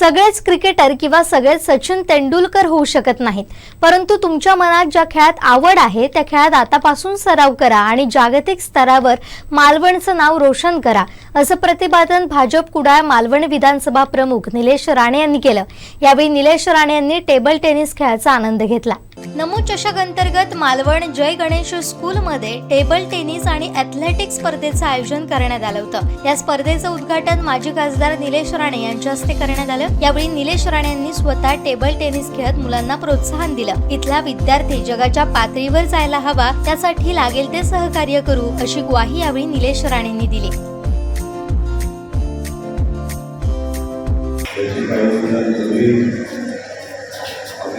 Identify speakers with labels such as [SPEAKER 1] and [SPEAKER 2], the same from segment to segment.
[SPEAKER 1] सगळेच क्रिकेटर किंवा सगळेच सचिन तेंडुलकर होऊ शकत नाहीत. परंतु तुमच्या मनात ज्या खेळात आवड आहे त्या खेळात आतापासून सराव करा आणि जागतिक स्तरावर मालवणचं नाव रोशन करा असं प्रतिपादन भाजप कुडाळ मालवण विधानसभा प्रमुख निलेश राणे यांनी केलं. यावेळी निलेश राणे यांनी टेबल टेनिस खेळाचा आनंद घेतला. नमो चषक अंतर्गत मालवण जय गणेश स्कूलमध्ये टेबल टेनिस आणि ॲथलेटिक्स स्पर्धेचं आयोजन करण्यात आलं होतं. या स्पर्धेचं उद्घाटन माजी खासदार निलेश राणे यांच्या हस्ते करण्यात आलं. यावेळी निलेश राणे यांनी स्वतः टेबल टेनिस खेळत मुलांना प्रोत्साहन दिलं. इथला विद्यार्थी जगाच्या पातळीवर जायला हवा त्यासाठी लागेल ते सहकार्य करू अशी ग्वाही यावेळी निलेश राणेंनी दिली.
[SPEAKER 2] त्याची काही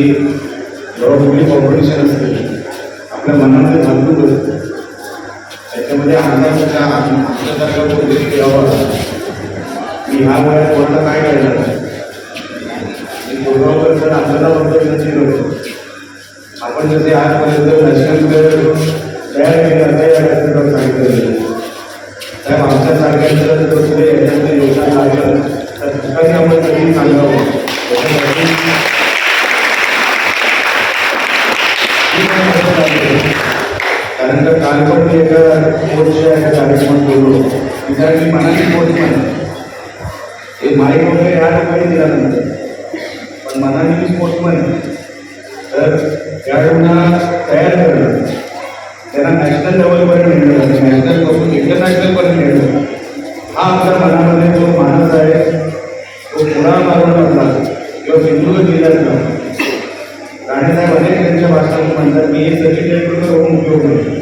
[SPEAKER 2] की जेव्हा कुठली कॉम्पिटिशन असते आपल्या मनामध्ये भागून असते त्याच्यामध्ये अंदाजाच्या आमच्यासारखा कोणतरी यावं की ह्या वयात कोणाला काय करणार? पूर्वावर जर आपल्याला फक्त नसेल होतं आपण जसे आजपर्यंत नॅशनल तयार केले आता या कार्यक्रमात सांगितलं साहेब आमच्या सारख्यांचं जर तुम्ही याच्यामध्ये योगदान लागलं तर ठिकाणी आपण कधी सांगावं कारण का काल पण मी एका कोर्सच्या एका कार्यक्रमात बोललो. तिथे मी मनाची कोर्स म्हणा हे माईक वगैरे या ठिकाणी नंतर पण मनाने मी स्पोर्ट्समन आहे तर खेळाडूंना तयार करणं त्यांना नॅशनल लेवलपर्यंत नेणं नॅशनलपासून इंटरनॅशनलपर्यंत नेणं हा आमच्या मनामध्ये जो मानस आहे तो पुन्हा मारून किंवा सिंधुदुर्ग जिल्ह्यातला राणेसाहेब अनेक त्यांच्या भाषणात म्हणतात मी एक सचिन तेंडुलकर होऊन उपयोग नाही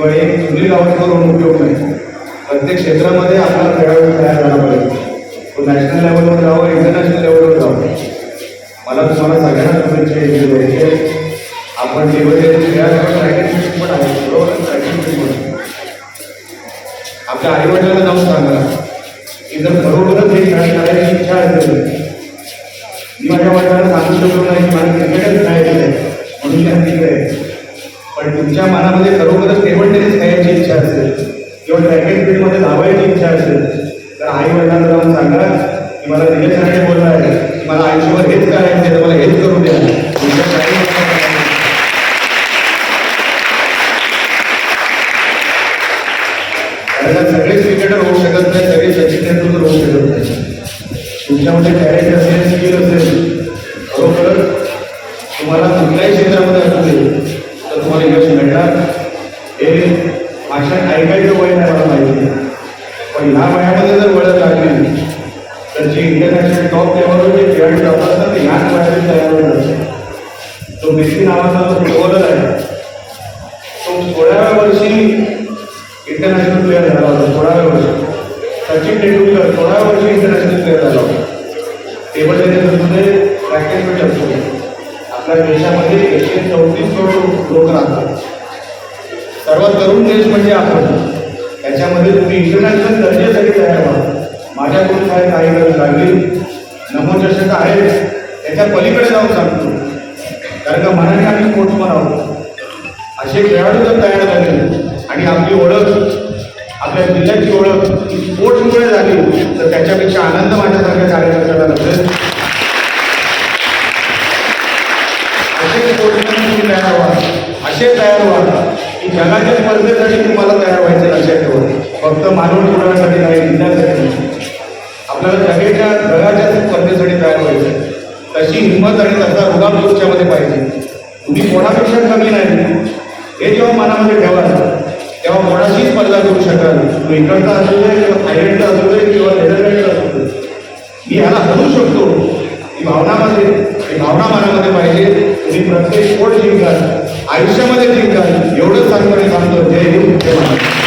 [SPEAKER 2] किंवा एक सुनील गावस्कर होऊन उपयोग नाही. प्रत्येक क्षेत्रामध्ये आपला खेळाडू तयार झाला पाहिजे. तो नॅशनल लेवलवर जावं इंटरनॅशनल लेवलवर जावं. मला तुम्हाला सगळ्यांना शुभेच्छा आपण टेबल टेनिस खेळायला प्रॅक्टिस पण आहे आपल्या आईवडिलांना जाऊन सांगा की जर खरोखरच हे खेळ खेळायची इच्छा असेल मी माझ्या वडिलांना सांगू शकलो नाही मला क्रिकेटच खेळायचं आहे म्हणून मी तिकडे आहे पण तुमच्या मनामध्ये खरोखरच टेबल टेनिस खेळायची इच्छा असेल किंवा ट्रॅकेट फील्डमध्ये धावायची इच्छा असेल तर आई वडिलांना जाऊन सांगा की मला निलेश राणे बोलला आहे की मला आयुष्यभर हेच करायचं आहे तर मला हेच करू द्या. तुमच्या सगळेच क्रिकेटर होऊ शकत नाही सगळे सचिन तेंडुलकर होऊ शकत नाही. तुमच्यामध्ये टॅलेंट असेल यश मिळणार हे भाषण ऐकायचं वय नाही मला माहिती पण ह्या वयामध्ये जर वळत लागली तर जे इंटरनॅशनल टॉप लेवलवर जे खेळाडू जातात ते ह्याच वयामध्ये तयार होत तो मेसी नावाचा जो फुटबॉलर आहे तो सोळाव्या वर्षी इंटरनॅशनल प्लेअर झाला होता सोळाव्या वर्षी. सचिन तेंडुलकर सोळाव्या वर्षी इंटरनॅशनल प्लेअर झाला होता. टेबल टेनिसमध्ये प्रॅक्टिस मिळत असतो आपल्या देशामध्ये एकशे चौतीस सर्वात तरुण देश म्हणजे आपण. त्याच्यामध्ये तुम्ही इंटरनॅशनल दर्जेसाठी तयार व्हा. माझ्याकडून काय काही गरज लागली? नमोचषक आहे त्याच्या पलीकडे जाऊन सांगतो. कारण का मनाने आम्ही स्पोर्ट्समन आहोत. असे खेळाडू जर तयार झाले. आणि आपली ओळख आपल्या जिल्ह्याची ओळख स्पोर्ट्समुळे झाली. तर त्याच्यापेक्षा आनंद माझ्यासारख्या कार्यकर्त्याला नसेल असे तुम्ही तयार व्हा असे तयार व्हा की जगाच्या स्पर्धेसाठी तुम्हाला तयार व्हायचे लक्षात ठेवा फक्त मानव ठेवण्यासाठी नाही जिल्ह्यासाठी आपल्याला जगेच्या जगाच्या स्पर्धेसाठी तयार व्हायचं तशी हिंमत आणि तसा रुगाम तुमच्यामध्ये पाहिजे. तुम्ही कोणापेक्षा कमी नाही. हे जेव्हा मनामध्ये ठेवाल तेव्हा कोणाशी स्पर्धा करू शकाल? तो इकडचा असू दे किंवा थायलंडचा असू दे किंवा नेदरलँडचा असू दे. मी ह्याला हरू शकतो. ही भावनामध्ये ही भावना मनामध्ये पाहिजे. मी प्रत्येक स्पोर्ट जिंकाल आयुष्यामध्ये जिंकाल एवढंच सांगतो सांगतो. जय हिंद जय महाराष्ट्र.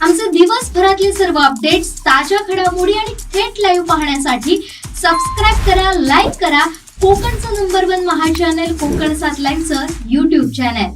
[SPEAKER 1] आमचे दिवसभरातले सर्व अपडेट्स ताज्या घडामोडी आणि थेट लाईव्ह पाहण्यासाठी सबस्क्राईब करा लाईक करा. कोकणचं नंबर वन महा चॅनल कोकण सात लाईनचं युट्यूब चॅनल